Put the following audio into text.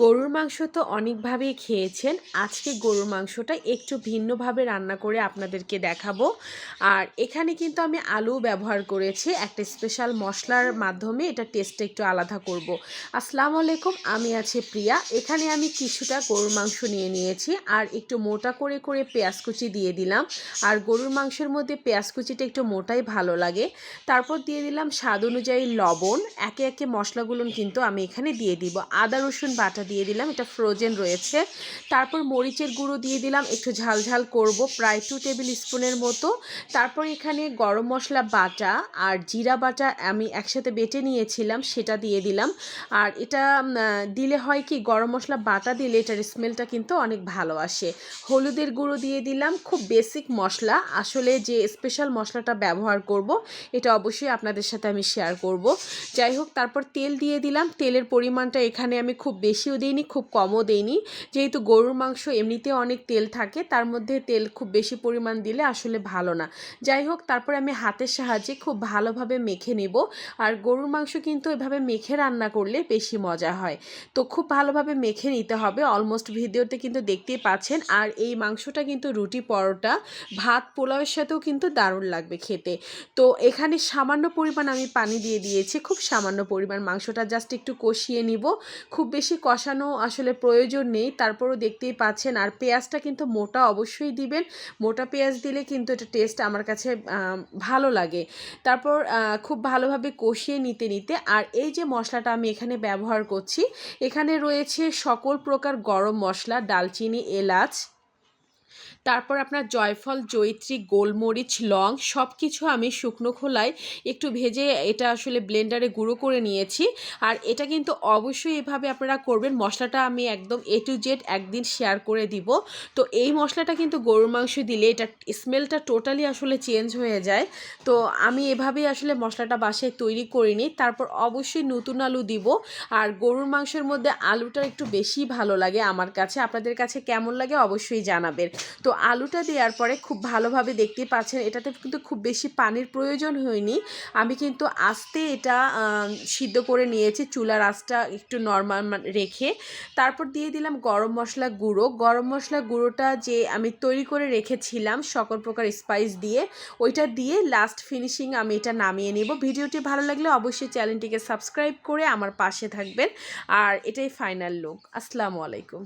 গরুর মাংস তো অনেকভাবেই খেয়েছেন। আজকে গরুর মাংসটা একটু ভিন্নভাবে রান্না করে আপনাদেরকে দেখাবো। আর এখানে কিন্তু আমি আলু ব্যবহার করেছি। একটা স্পেশাল মশলার মাধ্যমে এটা টেস্টটা একটু আলাদা করব। আসসালামু আলাইকুম, আমি আছি প্রিয়া। এখানে আমি কিছুটা গরুর মাংস নিয়ে নিয়েছি। আর একটু মোটা করে করে পেঁয়াজ কুচি দিয়ে দিলাম। আর গরুর মাংসের মধ্যে পেঁয়াজ কুচিটা একটু মোটাই ভালো লাগে। তারপর দিয়ে দিলাম স্বাদ অনুযায়ী লবণ। একে একে মশলাগুলো কিন্তু আমি এখানে দিয়ে দিব। আদা রসুন বাটা দিয়ে দিলাম, এটা ফ্রোজেন রয়েছে। তারপর মরিচের গুঁড়ো দিয়ে দিলাম, একটু ঝাল ঝাল করব, প্রায় টু টেবিল স্পুনের মতো। তারপর এখানে গরম মশলা বাটা আর জিরা বাটা আমি একসাথে বেটে নিয়েছিলাম, সেটা দিয়ে দিলাম। আর এটা দিলে হয় কি, গরম মশলা বাটা দিলে এটার স্মেলটা কিন্তু অনেক ভালো আসে। হলুদের গুঁড়ো দিয়ে দিলাম, খুব বেসিক মশলা। আসলে যে স্পেশাল মশলাটা ব্যবহার করব, এটা অবশ্যই আপনাদের সাথে আমি শেয়ার করব। যাই হোক, তারপর তেল দিয়ে দিলাম। তেলের পরিমাণটা এখানে আমি খুব বেশিও দিইনি, খুব কমও দিইনি। যেহেতু গরুর মাংস এমনিতে অনেক তেল থাকে, তার মধ্যে তেল খুব বেশি পরিমাণ দিলে আসলে ভালো না। যাই হোক, তারপরে আমি হাতের সাহায্যে খুব ভালোভাবে মেখে নেব। আর গরুর মাংস কিন্তু এভাবে মেখে রান্না করলে বেশি মজা হয়। তো খুব ভালোভাবে মেখে নিতে হবে। অলমোস্ট ভিডিওতে কিন্তু দেখতেই পাচ্ছেন। আর এই মাংসটা কিন্তু রুটি পরোটা, ভাত, পোলাওয়ের সাথেও কিন্তু দারুণ লাগবে খেতে। তো এখানে সামান্য পরিমাণ আমি পানি দিয়ে দিয়েছি। খুব সামান্য পরিমাণ মাংসটা জাস্ট একটু কষিয়ে নিব। খুব বেশি কষানো আসলে প্রয়োজন নেই, তারপরও দেখতেই পাচ্ছেন। আর পেঁয়াজটা কিন্তু মোটা অবশ্যই দিবেন। মোটা পেঁয়াজ দিলে কিন্তু এটা টেস্ট আমার কাছে ভালো লাগে। তারপর খুব ভালোভাবে কষিয়ে নিতে নিতে আর এই যে মশলাটা আমি এখানে ব্যবহার করছি, এখানে রয়েছে সকল প্রকার গরম মশলা, ডালচিনি, এলাচ তারপর আপনার জয়ফল জৈত্রী গোলমরিচ, লং সব কিছু আমি শুকনো খোলায় একটু ভেজে এটা আসলে ব্লেন্ডারে গুঁড়ো করে নিয়েছি। আর এটা কিন্তু অবশ্যই এভাবে আপনারা করবেন। মশলাটা আমি একদম এ টু জেড একদিন শেয়ার করে দিব। তো এই মশলাটা কিন্তু গরুর মাংস দিলে এটা স্মেলটা টোটালি আসলে চেঞ্জ হয়ে যায়। তো আমি এভাবেই আসলে মশলাটা বাসায় তৈরি করিনি তারপর অবশ্যই নতুন আলু দিব। আর গরুর মাংসের মধ্যে আলুটা একটু বেশি ভালো লাগে আমার কাছে। আপনাদের কাছে কেমন লাগে অবশ্যই জানাবেন। তো আলুটা দেওয়ার পরে খুব ভালোভাবে দেখতেই পাচ্ছেন, এটাতে কিন্তু খুব বেশি পানির প্রয়োজন হয়নি। আমি কিন্তু আস্তে এটা সিদ্ধ করে নিয়েছি, চুলার আঁচটা একটু নর্মাল রেখে। তারপর দিয়ে দিলাম গরম মশলা গুঁড়ো। গরম মশলা গুঁড়োটা যে আমি তৈরি করে রেখেছিলাম সকল প্রকার স্পাইস দিয়ে, ওইটা দিয়ে লাস্ট ফিনিশিং আমি এটা নামিয়ে নেব। ভিডিওটি ভালো লাগলে অবশ্যই চ্যানেলটিকে সাবস্ক্রাইব করে আমার পাশে থাকবেন। আর এটাই ফাইনাল লুক আসসালামু আলাইকুম।